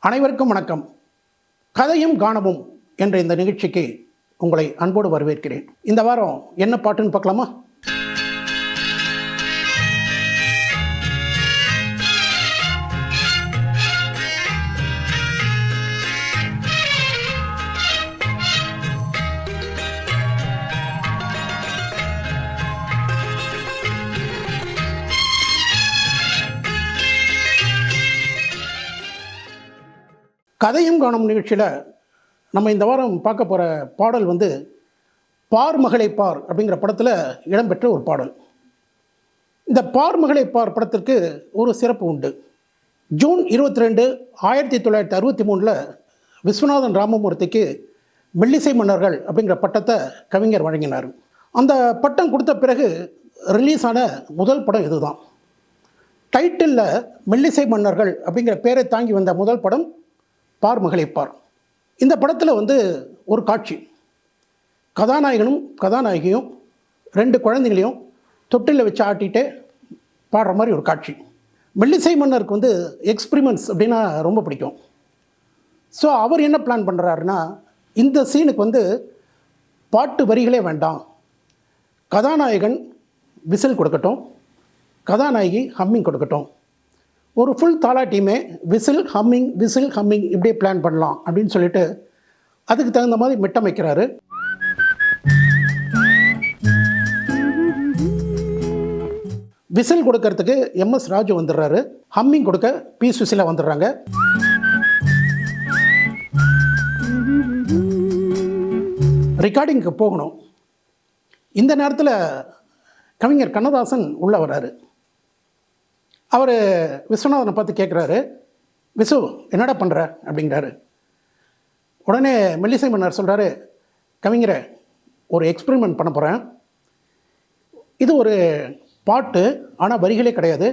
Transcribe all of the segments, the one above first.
அனைவருக்கும் வணக்கம். கதையும் காணவும் என்ற இந்த நிகழ்ச்சிக்கு உங்களை அன்போடு வரவேற்கிறேன். இந்த வாரம் என்ன பாட்டுன்னு பார்க்கலாமா? கதையும் காணும் நிகழ்ச்சியில் நம்ம இந்த வாரம் பார்க்க போகிற பாடல் வந்து பார் மகளை பார் அப்படிங்கிற படத்தில் இடம்பெற்ற ஒரு பாடல். இந்த பார் மகளை பார் படத்திற்கு ஒரு சிறப்பு உண்டு. ஜூன் இருபத்தி ரெண்டு ஆயிரத்தி தொள்ளாயிரத்தி அறுபத்தி மூணில் விஸ்வநாதன் ராமமூர்த்திக்கு மெல்லிசை மன்னர்கள் அப்படிங்கிற பட்டத்தை கவிஞர் வழங்கினார். அந்த பட்டம் கொடுத்த பிறகு ரிலீஸ் ஆன முதல் படம் இதுதான். டைட்டிலில் மெல்லிசை மன்னர்கள் அப்படிங்கிற பேரை தாங்கி வந்த முதல் படம் பார் மகளை பார். இந்த படத்தில் வந்து ஒரு காட்சி. கதாநாயகனும் கதாநாயகியும் ரெண்டு குழந்தைங்களையும் தொட்டிலில் வச்சு ஆட்டிகிட்டே பாடுற மாதிரி ஒரு காட்சி. மெல்லிசை மன்னருக்கு வந்து எக்ஸ்பிரிமெண்ட்ஸ் அப்படின்னா ரொம்ப பிடிக்கும். ஸோ அவர் என்ன பிளான் பண்ணுறாருன்னா இந்த சீனுக்கு வந்து பாட்டு வரிகளே வேண்டாம். கதாநாயகன் விசில் கொடுக்கட்டும். கதாநாயகி ஹம்மிங் கொடுக்கட்டும். ஒரு ஃபுல் தாலா டீமே விசில் ஹம்மிங் விசில் ஹம்மிங் இப்படியே பிளான் பண்ணலாம் அப்படின்னு சொல்லிட்டு அதுக்கு தகுந்த மாதிரி மிட்டமைக்கிறாரு. விசில் கொடுக்கறதுக்கு எம்எஸ் ராஜு வந்துடுறாரு. ஹம்மிங் கொடுக்க பி சுசிலா வந்துடுறாங்க. ரெக்கார்டிங்க்கு போகணும். இந்த நேரத்தில் கவிஞர் கண்ணதாசன் உள்ளே வராரு அவர் விஸ்வநாதனை பார்த்து கேட்குறாரு விசு என்னடா பண்ணுற அப்படிங்கிறாரு. உடனே மெல்லிசை மன்னர் சொல்கிறாரு கவிஞரை ஒரு எக்ஸ்பெரிமெண்ட் பண்ண போகிறேன் இது ஒரு பாட்டு ஆனால் வரிகளே கிடையாது.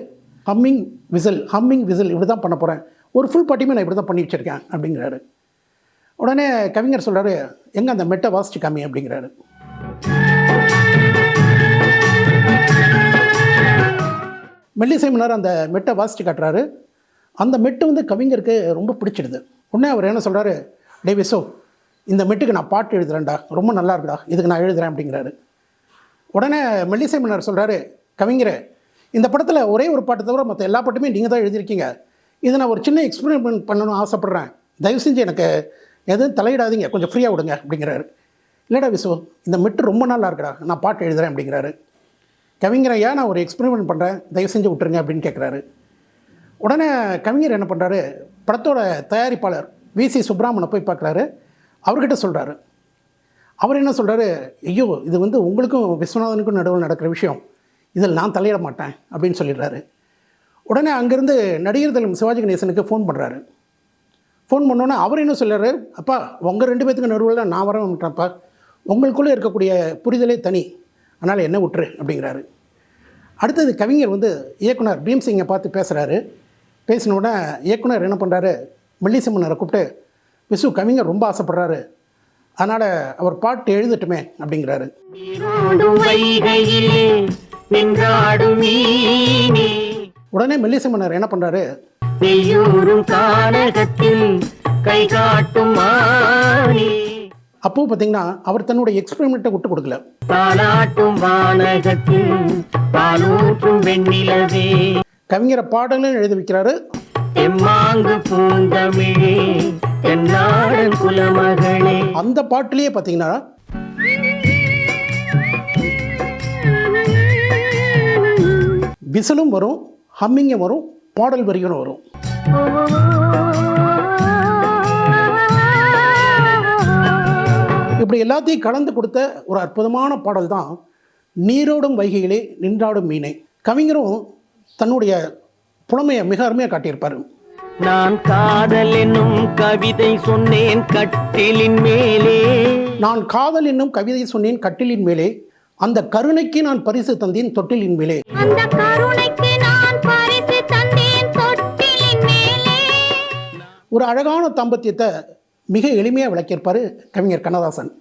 ஹம்மிங் விசில் ஹம்மிங் விசில் இப்படி தான் பண்ண போகிறேன் ஒரு ஃபுல் பாட்டியுமே நான் இப்படி தான் பண்ணி வச்சுருக்கேன். அப்படிங்கிறாரு. உடனே கவிஞர் சொல்கிறாரு எங்கே அந்த மெட்டை வாசிச்சு காமி? அப்படிங்கிறாரு. மெல்லிசை மன்னர் அந்த மெட்டை வாசித்து காட்டுறாரு. அந்த மெட்டு வந்து கவிஞருக்கு ரொம்ப பிடிச்சிடுது. உடனே அவர் என்ன சொல்கிறாரு டே விசோ இந்த மெட்டுக்கு நான் பாட்டு எழுதுகிறேன்டா ரொம்ப நல்லா இருக்குடா. இதுக்கு நான் எழுதுறேன் அப்படிங்கிறாரு. உடனே மெல்லிசை மன்னர் சொல்கிறாரு கவிஞரே இந்த படத்தில் ஒரே ஒரு பாட்டு தவிர மற்ற எல்லா பாட்டுமே நீங்கள் தான் எழுதியிருக்கீங்க. இதை நான் ஒரு சின்ன எக்ஸ்பெரிமெண்ட் பண்ணணும்னு ஆசைப்பட்றேன். தயவு செஞ்சு எனக்கு எதுவும் தலையிடாதீங்க. கொஞ்சம் ஃப்ரீயாக விடுங்க அப்படிங்கிறாரு. இல்லைடா விசு இந்த மெட்டு ரொம்ப நல்லா இருக்குடா. நான் பாட்டு எழுதுகிறேன் அப்படிங்கிறாரு. கவிஞரை ஐயா நான் ஒரு எக்ஸ்பெரிமெண்ட் பண்ணுறேன் தயவு செஞ்சு விட்டுருங்க அப்படின்னு கேட்குறாரு உடனே கவிஞர் என்ன பண்ணுறாரு படத்தோட தயாரிப்பாளர் வி சி சுப்ராமனை போய் பார்க்குறாரு. அவர்கிட்ட சொல்கிறாரு அவர் என்ன சொல்கிறாரு ஐயோ இது வந்து உங்களுக்கும் விஸ்வநாதனுக்கும் நடுவில் நடக்கிற விஷயம். இதில் நான் தலையிட மாட்டேன் அப்படின்னு சொல்லிடுறாரு. உடனே அங்கேருந்து நடிகர் தலைவர் சிவாஜி கணேசனுக்கு ஃபோன் பண்ணுறாரு ஃபோன் பண்ணோன்னே அவர் என்ன சொல்கிறாரு அப்பா உங்கள் ரெண்டு பேத்துக்கு நடுவில் நான் வர மாட்டேன்ப்பா உங்களுக்குள்ளே இருக்கக்கூடிய புரிதலே தனி. அதனால் என்ன விட்டுரு அப்படிங்கிறாரு. அடுத்தது கவிஞர் வந்து இயக்குனர் பீம்சிங்கை பார்த்து பேசுகிறாரு பேசின உடனே இயக்குனர் என்ன பண்ணுறாரு மெல்லிசம்மனரை கூப்பிட்டு விசு கவிஞர் ரொம்ப ஆசைப்படுறாரு. அதனால் அவர் பாட்டு எழுதட்டுமே அப்படிங்கிறாரு. உடனே மெல்லிசம்மனர் என்ன பண்ணுறாரு கானகத்தில் கை காட்டும் அப்போது பார்த்தீங்கன்னா அவர் தன்னுடைய எக்ஸ்பெரிமெண்ட்டை விட்டு கொடுக்கல. தாலாட்டும் வானகத்தில் பாலூற்றும் வெண்ணிலவே. கவிஞரை பாடலும் எழுதி வைக்கிறாரு. அந்த பாட்டிலேயே பார்த்தீங்கன்னா விசிலும் வரும் ஹம்மிங்கும் வரும் பாடல் வரிகளும் வரும். எல்லாத்தையும் கலந்து கொடுத்த ஒரு அற்புதமான பாடல் தான் நீரோடும் வைகையிலே நின்றாடும் மீனே. கவிஞரும் தன்னுடைய புலமையை மிக அருமையாக காட்டியிருப்பார். நான் காதல் என்னும் கவிதை சொன்னேன் கட்டிலின் மேலே. நான் காதல் என்னும் கவிதை சொன்னேன் கட்டிலின் மேலே. அந்த கருணைக்கு நான் பரிசு தந்தேன் தொட்டிலின் மேலே. அந்த கருணைக்கு நான் பரிசு தந்தேன் தொட்டிலின் மேலே. ஒரு அழகான தாம்பத்தியத்தை மிக எளிமையாக விளக்கியிருப்பார் கவிஞர் கண்ணதாசன்.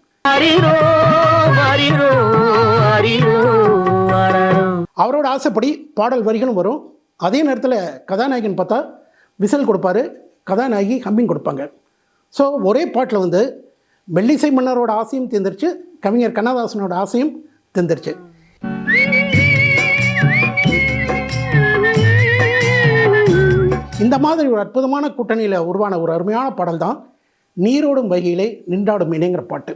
அவரோட ஆசைப்படி பாடல் வரிகளும் வரும். அதே நேரத்தில் கதாநாயகன் பார்த்தா விசில் கொடுப்பாரு. கதாநாயகி ஹம்மிங் கொடுப்பாங்க. ஸோ ஒரே பாட்டில் வந்து மெல்லிசை மன்னரோட ஆசையும் தீர்ந்துருச்சு. கவிஞர் கண்ணதாசனோட ஆசையும் தீர்ந்துருச்சு. இந்த மாதிரி ஒரு அற்புதமான கூட்டணியில் உருவான ஒரு அருமையான பாடல் தான் நீரோடும் வகையிலே நின்றாடும் இணைங்கிற பாட்டு.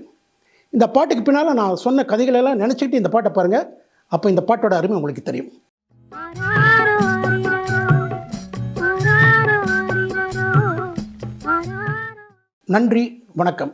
இந்த பாட்டுக்கு பின்னால் நான் சொன்ன கதைகளெல்லாம் நினச்சிக்கிட்டு இந்த பாட்டை பாருங்கள் அப்போ இந்த பாட்டோட அருமை உங்களுக்கு தெரியும். நன்றி வணக்கம்.